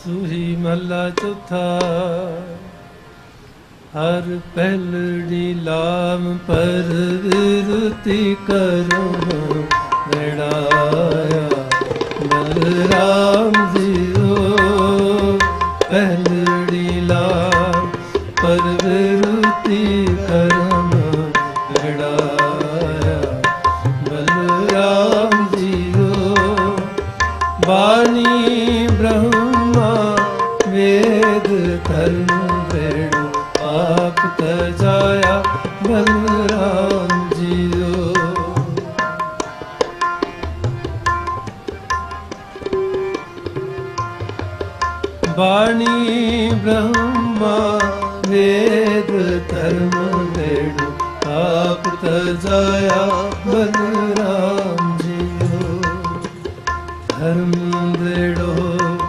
सूही महला चौथा। हर पहलड़ी लाम पर विरुति करो बेड़ाया। बलराम राम ज़ीरो, पहलड़ी लाम पर विरुति करम बेड़ाया। बलराम ज़ीरो वानी ब्रह्म ਵੇਦ ਤਨ ਵੇਣੁ ਆਪ ਤਜਾਇਆ ਬਲਰਾਮ ਜੀਓ ਬਾਣੀ ਬ੍ਰਹਮਾ ਵੇਦ ਧਰਮ ਵੇਣੁ ਆਪ ਤਜਾਇਆ ਬਲਰਾਮ ਜੀਓ ਧਰਮ ਵੇੜੋ